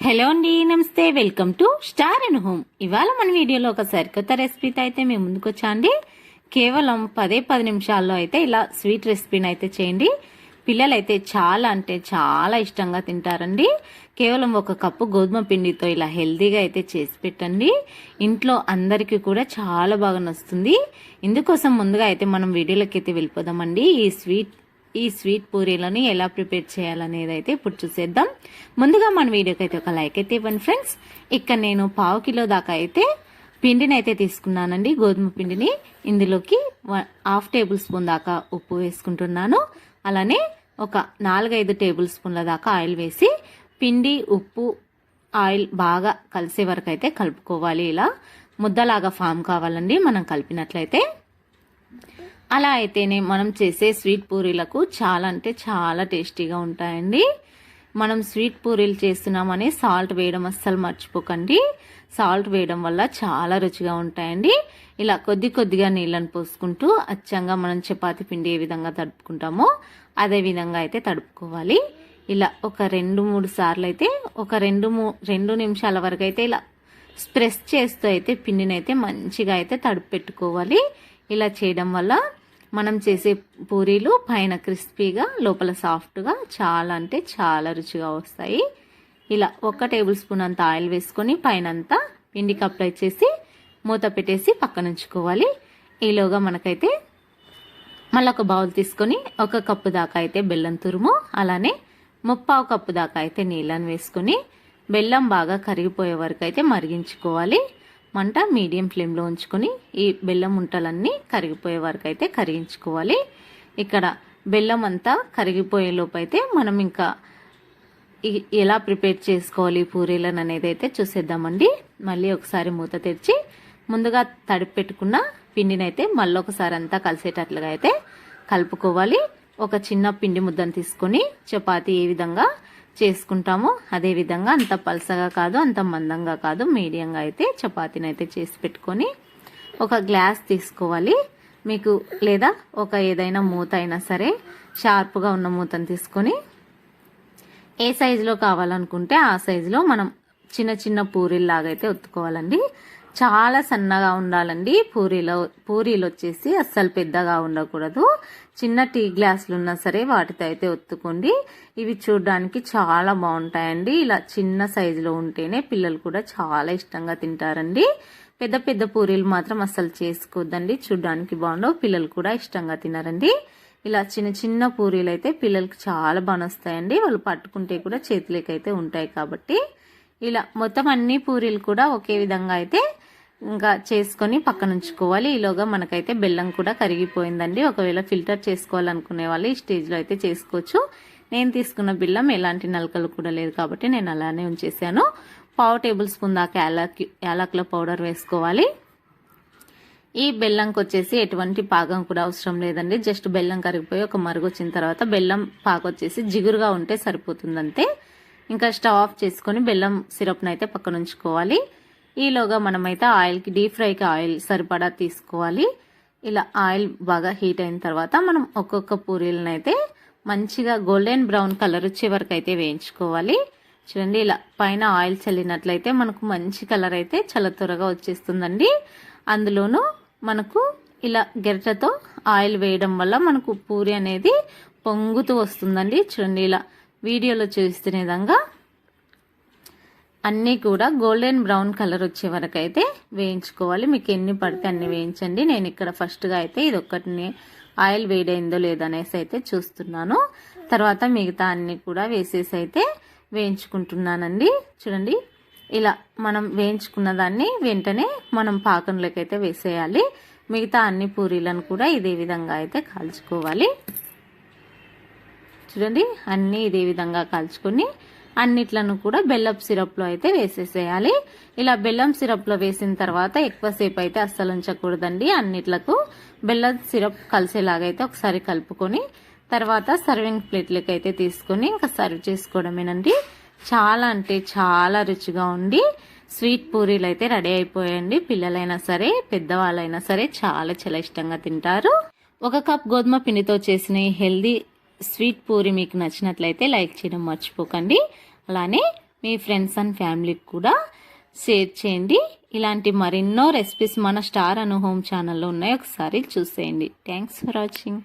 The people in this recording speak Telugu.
హలో అండి నమస్తే welcome to star and home. ఇవాళ మన వీడియోలో ఒక సరికొత్త రెసిపీతో అయితే మేము ముందుకు వచ్చాండి కేవలం పదే పది నిమిషాల్లో అయితే ఇలా స్వీట్ రెసిపీని అయితే చేయండి. పిల్లలు అయితే చాలా అంటే చాలా ఇష్టంగా తింటారండి. కేవలం ఒక కప్పు గోధుమ పిండితో ఇలా హెల్దీగా అయితే చేసి పెట్టండి. ఇంట్లో అందరికీ కూడా చాలా బాగా నచ్చుతుంది. ఇందుకోసం ముందుగా అయితే మనం వీడియోలోకి అయితే వెళ్ళిపోదామండి. ఈ స్వీట్ ఈ స్వీట్ పూరీలను ఎలా ప్రిపేర్ చేయాలనేది అయితే ఇప్పుడు చూసేద్దాం. ముందుగా మన వీడియోకి అయితే ఒక లైక్ అయితే ఇవ్వండి ఫ్రెండ్స్. ఇక్కడ నేను పావు కిలో దాకా అయితే పిండిని అయితే తీసుకున్నానండి. గోధుమ పిండిని ఇందులోకి హాఫ్ టేబుల్ స్పూన్ దాకా ఉప్పు వేసుకుంటున్నాను. అలానే ఒక నాలుగైదు టేబుల్ స్పూన్ల దాకా ఆయిల్ వేసి పిండి ఉప్పు ఆయిల్ బాగా కలిసే వరకు అయితే కలుపుకోవాలి. ఇలా ముద్దలాగా ఫామ్ కావాలండి. మనం కలిపినట్లయితే అలా అయితేనే మనం చేసే స్వీట్ పూరీలకు చాలా అంటే చాలా టేస్టీగా ఉంటాయండి. మనం స్వీట్ పూరీలు చేస్తున్నామని సాల్ట్ వేయడం అస్సలు మర్చిపోకండి. సాల్ట్ వేయడం వల్ల చాలా రుచిగా ఉంటాయండి. ఇలా కొద్ది కొద్దిగా నీళ్ళని పోసుకుంటూ అచ్చంగా మనం చపాతి పిండి ఏ విధంగా తడుపుకుంటామో అదే విధంగా అయితే తడుపుకోవాలి. ఇలా ఒక రెండు మూడు సార్లు అయితే ఒక రెండు మూ రెండు నిమిషాల వరకు అయితే ఇలా స్ప్రెస్ చేస్తూ అయితే పిండిని అయితే మంచిగా అయితే తడుపు పెట్టుకోవాలి. ఇలా చేయడం వల్ల మనం చేసే పూరీలు పైన క్రిస్పీగా లోపల సాఫ్ట్గా చాలా అంటే చాలా రుచిగా వస్తాయి. ఇలా ఒక టేబుల్ స్పూన్ అంత ఆయిల్ వేసుకొని పైన అంతా పిండికి అప్లై చేసి మూత పెట్టేసి పక్కన ఉంచుకోవాలి. ఈలోగా మనకైతే మళ్ళీ ఒక బౌల్ తీసుకొని ఒక కప్పు దాకా అయితే బెల్లం తురుము అలానే ముప్పావు కప్పు దాకా అయితే నీళ్ళని వేసుకొని బెల్లం బాగా కరిగిపోయే వరకు అయితే మరిగించుకోవాలి. మంట మీడియం ఫ్లేమ్లో ఉంచుకొని ఈ బెల్లం ఉంటలన్నీ కరిగిపోయే వరకు అయితే కరిగించుకోవాలి. ఇక్కడ బెల్లం అంతా కరిగిపోయే లోపు అయితే మనం ఇంకా ఎలా ప్రిపేర్ చేసుకోవాలి పూరీలను అనేది అయితే చూసేద్దామండి. మళ్ళీ ఒకసారి మూత తెరిచి ముందుగా తడిపి పెట్టుకున్న పిండిని అయితే మళ్ళీ ఒకసారి అంతా కలిసేటట్లుగా అయితే కలుపుకోవాలి. ఒక చిన్న పిండి ముద్దను తీసుకొని చపాతి ఏ విధంగా చేసుకుంటామో. అదే విధంగా అంత పలసగా కాదు అంత మందంగా కాదు. మీడియంగా అయితే చపాతీని అయితే చేసి పెట్టుకొని ఒక గ్లాస్ తీసుకోవాలి. మీకు లేదా ఒక ఏదైనా మూత అయినా సరే షార్ప్గా ఉన్న మూతను తీసుకొని ఏ సైజులో కావాలనుకుంటే ఆ సైజులో మనం చిన్న చిన్న పూరీల్లాగా అయితే ఒత్తుకోవాలండి. చాలా సన్నగా ఉండాలండి. పూరీలో పూరీలు వచ్చేసి అస్సలు పెద్దగా ఉండకూడదు. చిన్న టీ గ్లాసులు ఉన్నా సరే వాటితో అయితే ఒత్తుకోండి. ఇవి చూడడానికి చాలా బాగుంటాయండి. ఇలా చిన్న సైజులో ఉంటేనే పిల్లలు కూడా చాలా ఇష్టంగా తింటారండి. పెద్ద పెద్ద పూరీలు మాత్రం అస్సలు చేసుకోవద్దండి చూడడానికి బాగుండవు పిల్లలు కూడా ఇష్టంగా తినరండి. ఇలా చిన్న చిన్న పూరీలు అయితే పిల్లలకి చాలా బాగా వాళ్ళు పట్టుకుంటే కూడా చేతులకి అయితే ఉంటాయి కాబట్టి. ఇలా మొత్తం అన్ని పూరీలు కూడా ఒకే విధంగా అయితే ఇంకా చేసుకొని పక్కన ఉంచుకోవాలి ఈలోగా మనకైతే బెల్లం కూడా కరిగిపోయిందండి. ఒకవేళ ఫిల్టర్ చేసుకోవాలనుకునే వాళ్ళు ఈ స్టేజ్లో అయితే చేసుకోవచ్చు. నేను తీసుకున్న బెల్లం ఎలాంటి నలకలు కూడా లేదు కాబట్టి నేను అలానే ఉంచేసాను. పావు టేబుల్ స్పూన్ దాకా యాలకి యాలకుల పౌడర్ వేసుకోవాలి. ఈ బెల్లంకి వచ్చేసి ఎటువంటి పాకం కూడా అవసరం లేదండి. జస్ట్ బెల్లం కరిగిపోయి ఒక మరుగు వచ్చిన తర్వాత బెల్లం పాక వచ్చేసి జిగురుగా ఉంటే సరిపోతుంది అంతే ఇంకా స్టవ్ ఆఫ్ చేసుకొని బెల్లం సిరప్ను అయితే పక్కన ఉంచుకోవాలి ఈలోగా మనమైతే ఆయిల్కి డీప్ ఫ్రైకి ఆయిల్ సరిపడా తీసుకోవాలి. ఇలా ఆయిల్ బాగా హీట్ అయిన తర్వాత మనం ఒక్కొక్క పూరీలను అయితే మంచిగా గోల్డెన్ బ్రౌన్ కలర్ వచ్చే వరకు అయితే వేయించుకోవాలి. చూడండి ఇలా పైన ఆయిల్ చల్లినట్లయితే మనకు మంచి కలర్ అయితే చాలా త్వరగా వచ్చేస్తుందండి. అందులోనూ మనకు ఇలా గెరటతో ఆయిల్ వేయడం వల్ల మనకు పూరి అనేది పొంగుతూ వస్తుందండి. చూడండి ఇలా వీడియోలో చూస్తున్న విధంగా అన్నీ కూడా గోల్డెన్ బ్రౌన్ కలర్ వచ్చే వరకు అయితే వేయించుకోవాలి. మీకు ఎన్ని పడితే అన్ని వేయించండి. నేను ఇక్కడ ఫస్ట్గా అయితే ఇది ఒక్కటిని ఆయిల్ వేడైందో లేదో అనేసి అయితే చూస్తున్నాను. తర్వాత మిగతా అన్ని కూడా వేసేసి అయితే వేయించుకుంటున్నానండి. చూడండి ఇలా మనం వేయించుకున్న దాన్ని వెంటనే మనం పాకంలోకి అయితే వేసేయాలి. మిగతా అన్ని పూరీలను కూడా ఇదే విధంగా అయితే కాల్చుకోవాలి. చూడండి అన్నీ ఇదే విధంగా కాల్చుకొని అన్నిట్లను కూడా బెల్లం సిరప్లో అయితే వేసేసేయాలి. ఇలా బెల్లం సిరప్లో వేసిన తర్వాత ఎక్కువసేపు అయితే అస్సలు ఉంచకూడదండి అన్నిట్లకు బెల్లం సిరప్ కలిసేలాగా అయితే ఒకసారి కలుపుకొని తర్వాత సర్వింగ్ ప్లేట్లకి అయితే తీసుకొని ఇంకా సర్వ్ చేసుకోవడమేనండి. చాలా అంటే చాలా రుచిగా ఉండి స్వీట్ పూరీలు అయితే రెడీ అయిపోయాయండి. పిల్లలైనా సరే పెద్దవాళ్ళైనా సరే చాలా చాలా ఇష్టంగా తింటారు. ఒక కప్ గోధుమ పిండితో చేసిన హెల్దీ స్వీట్ పూరి మీకు నచ్చినట్లయితే లైక్ చేయడం మర్చిపోకండి. అలానే మీ ఫ్రెండ్స్ అండ్ ఫ్యామిలీకి కూడా షేర్ చేయండి. ఇలాంటి మరెన్నో రెసిపీస్ మన స్టార్ అను హోమ్ ఛానల్లో ఉన్నాయి ఒకసారి చూసేయండి. Thanks for watching.